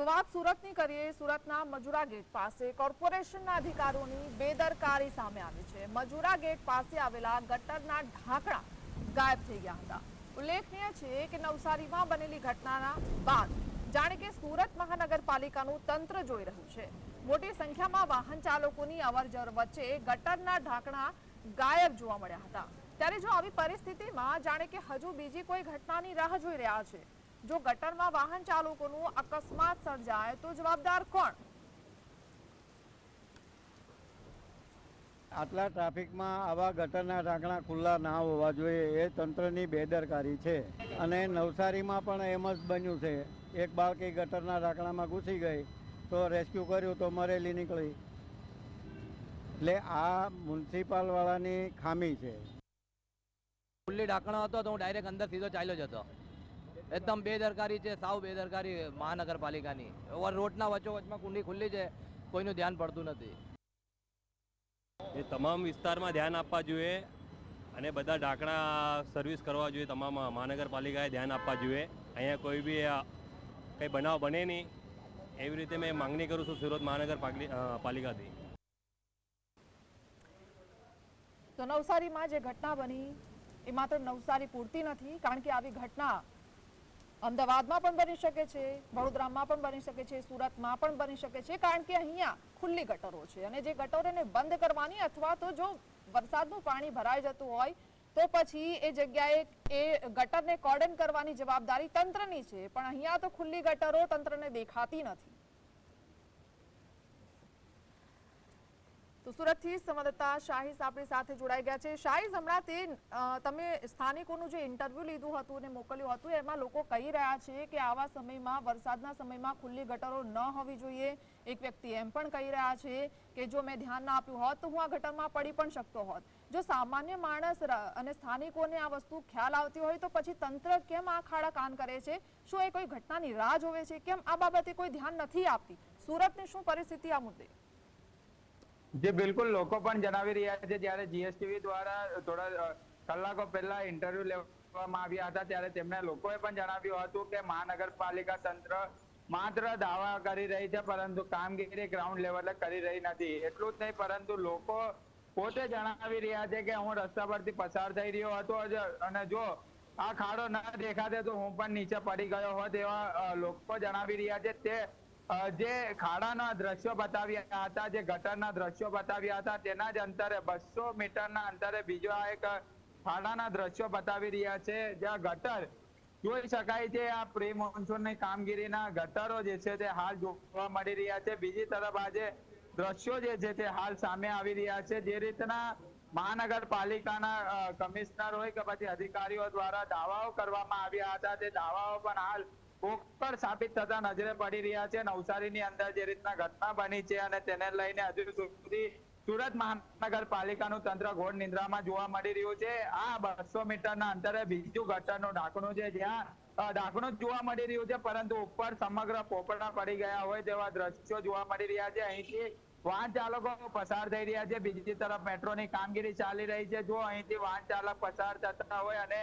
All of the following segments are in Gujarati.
તો વાત સુરતની કરીએ. સુરતના મજુરા ગેટ પાસે કોર્પોરેશનના અધિકારીઓની બેદરકારી સામે આવી છે. મજુરા ગેટ પાસે આવેલા ગટરના ઢાંકણા ગાયબ થઈ ગયા હતા. ઉલ્લેખનીય છે કે નવસારીમાં બનેલી ઘટનાના બાદ જાણે કે સુરત મહાનગરપાલિકાનું તંત્ર જોઈ રહ્યું છે. મોટી સંખ્યામાં વાહન ચાલકોની અવરજવર વચ્ચે ગટરના ઢાંકણા ગાયબ જોવા મળ્યા હતા. ત્યારે જો આવી પરિસ્થિતિમાં જાણે કે હજુ બીજી કોઈ ઘટનાની રાહ જોઈ રહ્યા છે જો ગટરમાં વાહન ચાલકોનું અકસ્માત સર્જાય તો જવાબદાર કોણ? આટલા ટ્રાફિકમાં આવા ગટરના ઢાંકણા ખુલ્લા ના હોવા જોઈએ એ તંત્રની બેદરકારી છે. અને નવસારીમાં પણ એમ જ બન્યું છે એક બાળકી ગટરના ઢાંકણામાં ઘૂસી ગઈ તો રેસ્ક્યુ કર્યું તો મરેલી નીકળી. એટલે આ મ્યુનિસિપાલવાળાની ખામી છે. ખુલ્લી ઢાંકણો હતો તો હું ડાયરેક્ટ અંદર સીધો ચાલ્યો જ હતો. એકદમ બેદરકારી છે સાવ બેદરકારી મહાનગરપાલિકાની. ઓવર રોડના વચ્ચોવચમાં કુંડી ખુલ્લી છે કોઈનું ધ્યાન પડતું નથી. એ તમામ વિસ્તારમાં ધ્યાન આપવા જોઈએ અને બધા ઢાંકણા સર્વિસ કરવા જોઈએ તમામ મહાનગરપાલિકાએ ધ્યાન આપવા જોઈએ. અહીંયા કોઈ બી કંઈ બનાવ બને નહીં. એવી રીતે મેં માંગણી કરું છું સુરત મહાનગરપાલિકાથી તો નવસારીમાં જે ઘટના બની એ માત્ર નવસારી પૂરતી નથી કારણ કે આવી ઘટના અમદાવાદમાં પણ બની શકે છે, વડોદરામાં પણ બની શકે છે, સુરતમાં પણ બની શકે છે, કારણ કે અહીંયા ખુલ્લી ગટરો છે. અને જે ગટરોને બંધ કરવાની અથવા તો જો વરસાદનું પાણી ભરાઈ જતું હોય, તો પછી એ જગ્યાએ એ ગટરને કોર્ડન કરવાની જવાબદારી તંત્રની છે. પણ અહીંયા તો ખુલ્લી ગટરો તંત્રને દેખાતી નથી. તો સુરતથી સંવાદદાતા શાહીસ આપણી સાથે જોડાઈ ગયા છે. શાહીસ હમણાં તે તમે સ્થાનિકોનું જે ઇન્ટરવ્યુ લીધું હતું અને મોકલ્યું હતું, એમાં લોકો કહી રહ્યા છે કે આવા સમયમાં, વરસાદના સમયમાં ખુલ્લી ગટરો ન હોવી જોઈએ. એક વ્યક્તિ એમ પણ કહી રહ્યા છે કે જો મેં ધ્યાન ના આપ્યું હોત, તો હું આ ગટરમાં પડી પણ શકતો હોત. જો સામાન્ય માણસ અને સ્થાનિકોને આ વસ્તુ ખ્યાલ આવતી હોય, તો પછી તંત્ર કેમ આ ખાડા કાન કરે છે? શું એ કોઈ ઘટનાની રાહ જોવે છે? કેમ આ બાબતે કોઈ ધ્યાન નથી આપતી? સુરતની શું પરિસ્થિતિ આ મુદ્દે? જે બિલકુલ લોકો પણ જણાવી રહ્યા છે, જ્યારે જીએસટીવી દ્વારા થોડા કલાકો પહેલા ઇન્ટરવ્યુ લેવામાં આવ્યા હતા, ત્યારે તેમણે લોકોએ પણ જણાવ્યું હતું કે મહાનગરપાલિકા તંત્ર માત્ર દાવા કરી રહી છે, પરંતુ કામગીરી ગ્રાઉન્ડ લેવલે કરી રહી નથી. એટલું જ નહીં, પરંતુ લોકો પોતે જણાવી રહ્યા છે કે હું રસ્તા પરથી પસાર થઈ રહ્યો હતો અને જો આ ખાડો ન દેખાતે તો હું પણ નીચે પડી ગયો હોત એવા લોકો જણાવી રહ્યા છે. તે જે ખાડાના દ્રશ્યો બતાવ્યા હતા, જે ગટરના દ્રશ્યો બતાવ્યા હતા, તેના જ અંતરે બસો મીટરના અંતરે બીજો આ એક ખાડાના દ્રશ્યો બતાવી રહ્યા છે, જ્યાં ગટર, જોઈ શકાય છે, આ પ્રી મોન્સૂનની કામગીરીના ગટરો જે છે તે હાલ જોવા મળી રહ્યા છે. બીજી તરફ આજે દ્રશ્યો જે છે તે હાલ સામે આવી રહ્યા છે. જે રીતના મહાનગરપાલિકાના કમિશનર હોય કે પછી અધિકારીઓ દ્વારા દાવાઓ કરવામાં આવ્યા હતા, તે દાવાઓ પણ હાલ પોકળ સાબિત થતા નજરે પડી રહ્યા છે. નવસારીની અંદર જે રીતના ઘટના બની છે અને તેને લઈને હજુ સુધી સુરત મહાનગરપાલિકાનું તંત્ર ઘોર નિંદ્રામાં જોવા મળી રહ્યું છે. આ બસો મીટરના અંતરે બીજું ગટરનું ઢાંકણું છે. જ્યાં ઢાંકણું જોવા મળી રહ્યું છે, પરંતુ ઉપર સમગ્ર પોપડા પડી ગયા હોય તેવા દ્રશ્યો જોવા મળી રહ્યા છે. અહીંથી વાહન ચાલકો પસાર થઈ રહ્યા છે. બીજી તરફ મેટ્રોની કામગીરી ચાલી રહી છે. જો અહીંથી વાહન ચાલક પસાર થતા હોય અને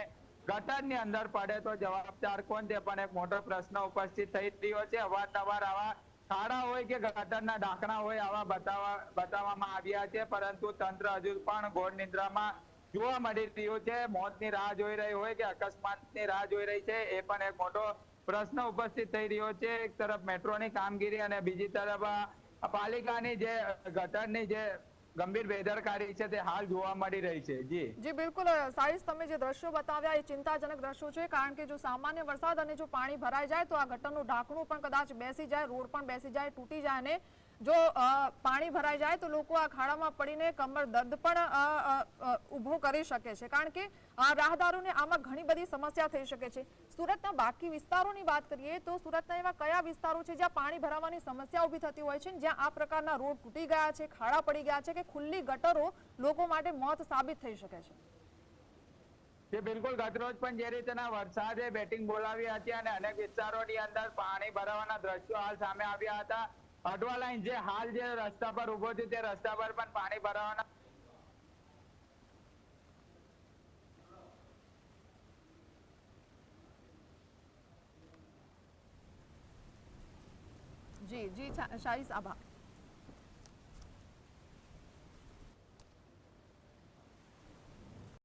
ગટરની અંદર પડે તો જવાબદાર કોણ તે પણ એક મોટો પ્રશ્ન ઉપસ્થિત થઈ રહ્યો છે. અવારનવાર આવા ખાડા હોય કે ગટરના ઢાંકણા હોય આવા બતાવવા, બતાવવામાં આવ્યા છે. પરંતુ તંત્ર હજુ પણ ઘોર નિદ્રામાં જોવા મળી રહ્યું છે. મોતની રાહ જોઈ રહી હોય કે અકસ્માતની રાહ જોઈ રહી છે, એ પણ એક મોટો પ્રશ્ન ઉપસ્થિત થઈ રહ્યો છે. એક તરફ મેટ્રોની કામગીરી અને બીજી તરફ પાલિકાની જે ગટરની જે ગંભીર બેદરકારી છે તે હાલ જોવા મળી રહી છે. જી. જી, બિલકુલ. સાઈસ, તમે જે દ્રશ્યો બતાવ્યા એ ચિંતાજનક દ્રશ્યો છે, કારણ કે જો સામાન્ય વરસાદ અને જો પાણી ભરાઈ જાય તો આ ગટરનું ઢાંકણું પણ કદાચ બેસી જાય, રોડ પણ બેસી જાય, તૂટી જાય અને જો પાણી ભરાઈ જાય તો લોકો આ ખાડામાં પડીને કમર દર્દ પણ ઊભો કરી શકે છે. કારણ કે રાહદારોને આમાં ઘણી બધી સમસ્યા થઈ શકે છે. સુરતના બાકી વિસ્તારોની વાત કરીએ તો સુરતના એવા કયા વિસ્તારો છે જ્યાં પાણી ભરાવાની સમસ્યા ઊભી થતી હોય છે જ્યાં આ પ્રકારના રોડ તૂટી ગયા છે, ખાડા પડી ગયા છે કે ખુલ્લી ગટરો લોકો માટે મોત સાબિત થઈ શકે છે? જે બિલકુલ ગતરોજ પણ જે રીતના વરસાદે બેટિંગ બોલાવી હતી અને અનેક વિસ્તારોની અંદર પાણી ભરાવાના દ્રશ્યો હાલ સામે આવ્યા હતા. અડવા લાઈન જે હાલ જે રસ્તા પર ઊભો છે, તે રસ્તા પર પણ પાણી ભરાવાના. જી જી, શા- શાહીસ આભાર